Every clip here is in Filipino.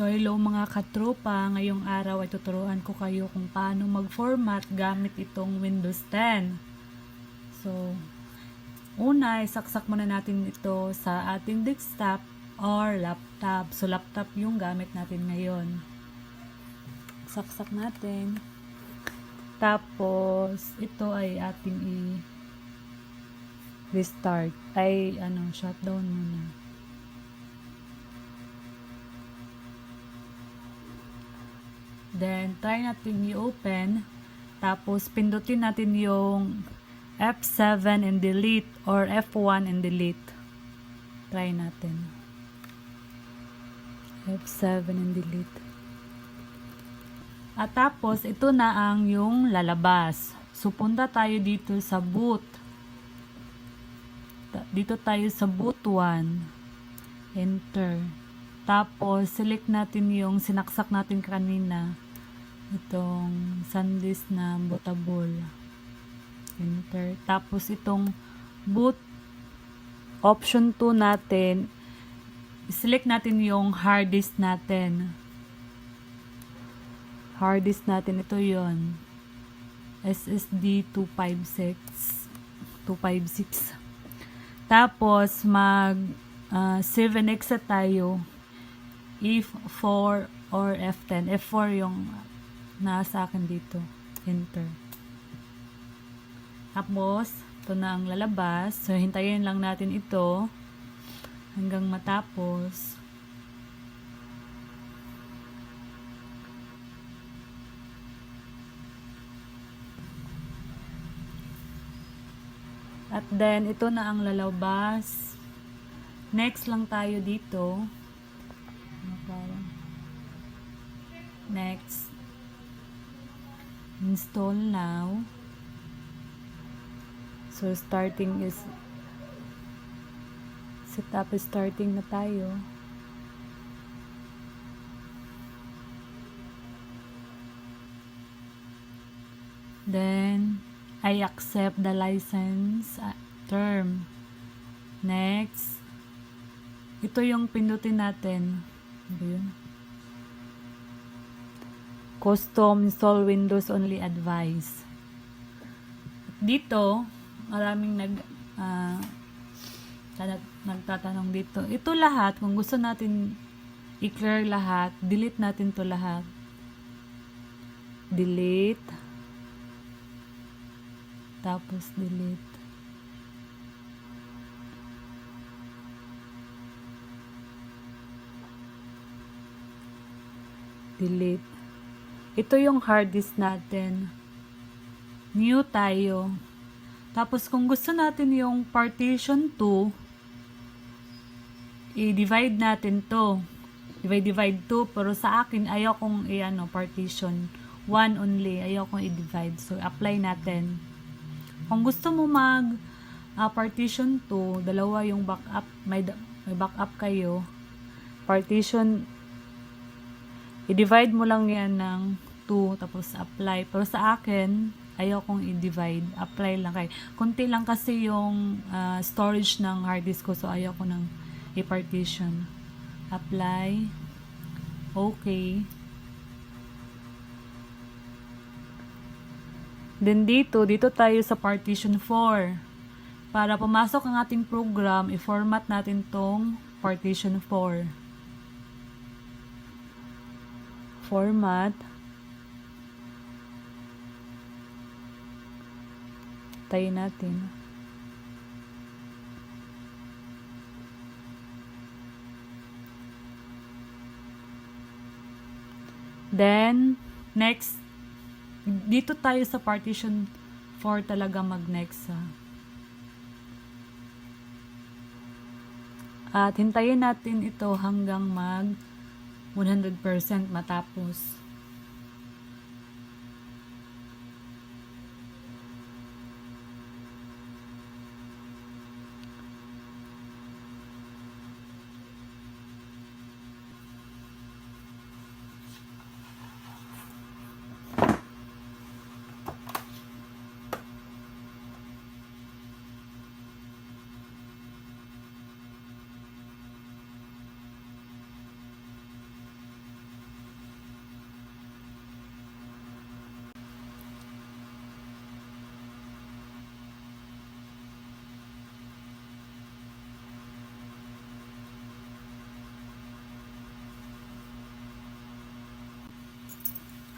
So hello mga katropa, ngayong araw ay tuturuan ko kayo kung paano mag-format gamit itong Windows 10. So, una, isaksak muna natin ito sa ating desktop or laptop. So laptop yung gamit natin ngayon. Saksak natin. Tapos, ito ay ating i-restart. Ay, ano, shutdown muna. Then, try natin i-open. Tapos, pindutin natin yung F7 and delete or F1 and delete. Try natin. F7 and delete. At tapos, ito na ang yung lalabas. So, punta tayo dito sa boot. Dito tayo sa boot 1. Enter. Tapos, select natin yung sinaksak natin kanina. Itong sandisk na bootable. Enter. Tapos, itong boot option 2 natin, select natin yung hard disk natin. Hard disk natin, ito yon SSD 256. 256. Tapos, mag ah, 7x na tayo. If 4 or F10. F4 yung nasa akin dito. Enter. Tapos, ito na ang lalabas. So, hintayin lang natin ito hanggang matapos. At then, ito na ang lalabas. Next lang tayo dito. Next. Install now. So, starting is setup is starting na tayo. Then, I accept the license uh, term. Next. Ito yung pindutin natin. Ano yun? Custom install Windows only advice. Dito, maraming nag nag- nagtatanong dito. Ito lahat, kung gusto natin i-clear lahat, delete natin to lahat. Delete. Tapos delete. Delete. Ito yung hard disk natin. New tayo. Tapos kung gusto natin yung partition 2, i-divide natin to. Divide, divide 2. Pero sa akin, ayaw kong i-ano, partition. 1 only. Ayaw kong i-divide. So, apply natin. Kung gusto mo mag ah, partition 2, dalawa yung backup, may, may backup kayo. Partition, i-divide mo lang yan ng 2, tapos apply. Pero sa akin, ayaw kong i-divide. Apply lang kay. Kunti lang kasi yung ah, storage ng hard disk ko, so ayaw ko nang i-partition. Apply. Okay. Then dito, dito tayo sa partition 4. Para pumasok ang ating program, i-format natin tong partition 4. Format. Tayo natin. Then, next, dito tayo sa partition 4 talaga mag-next ha. At hintayin natin ito hanggang mag 100% matapos.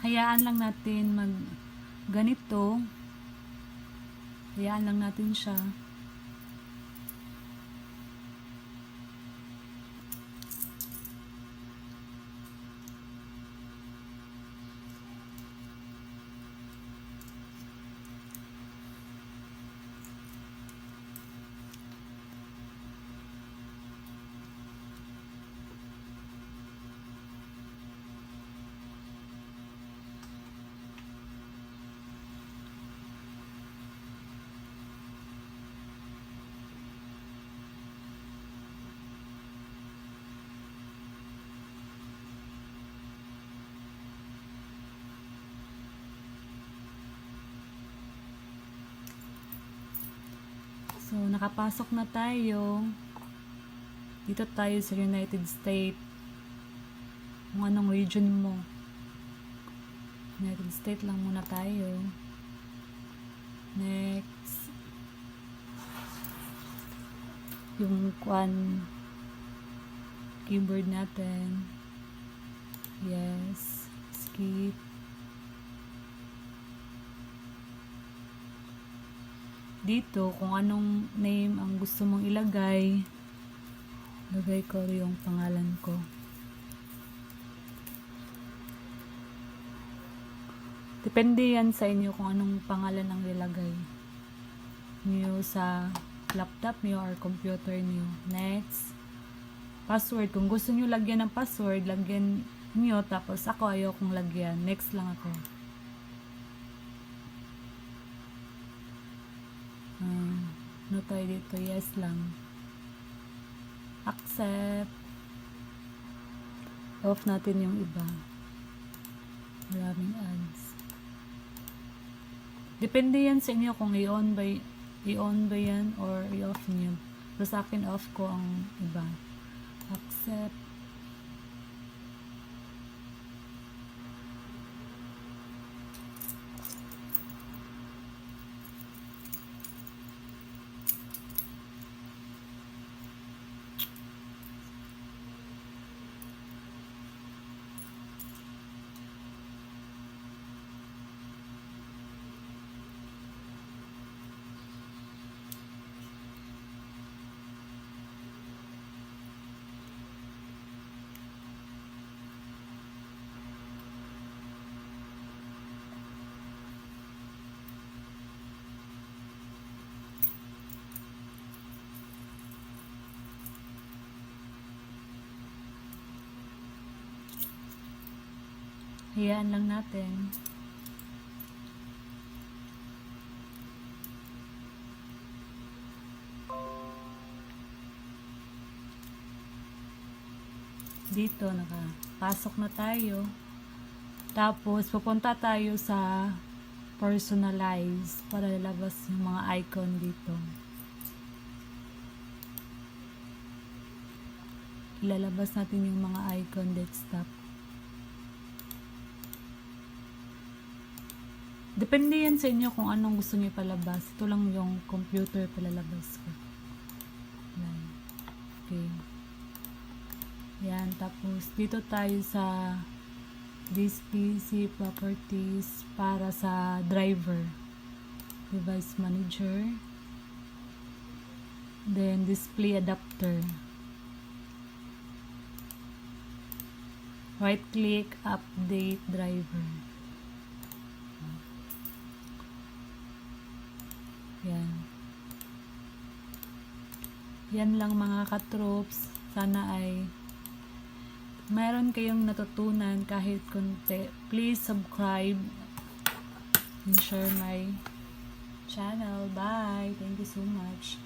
Hayaan lang natin mag ganito. Hayaan lang natin siya. So, nakapasok na tayo. Dito tayo sa United States. Kung anong region mo. United States lang muna tayo. Next. Yung kwan keyboard natin. Yes. Skip. Dito kung anong name ang gusto mong ilagay lagay ko yung pangalan ko. Depende yan sa inyo kung anong pangalan ang ilagay niyo sa laptop niyo or computer niyo. Next password. Kung gusto niyo lagyan ng password lagyan niyo tapos ako ayaw kong lagyan. Next lang ako Ah, ano tayo dito? Yes lang. Accept. Off natin yung iba. Maraming ads. Depende yan sa inyo kung i-on ba, i-on ba yan or i-off niyo. So sa akin off ko ang iba. Accept. Hayaan lang natin. Dito, nakapasok na tayo. Tapos, pupunta tayo sa personalize para lalabas yung mga icon dito. Ilalabas natin yung mga icon desktop. Depende yan sa inyo kung anong gusto niyo palabas. Ito lang yung computer palalabas ko. Yan. Okay. Yan. Tapos, dito tayo sa this PC properties para sa driver. Device manager. Then, display adapter. Right click, update driver. Yan. Yan lang mga katroops. Sana ay mayroon kayong natutunan kahit konti. Please subscribe and share my channel. Bye. Thank you so much.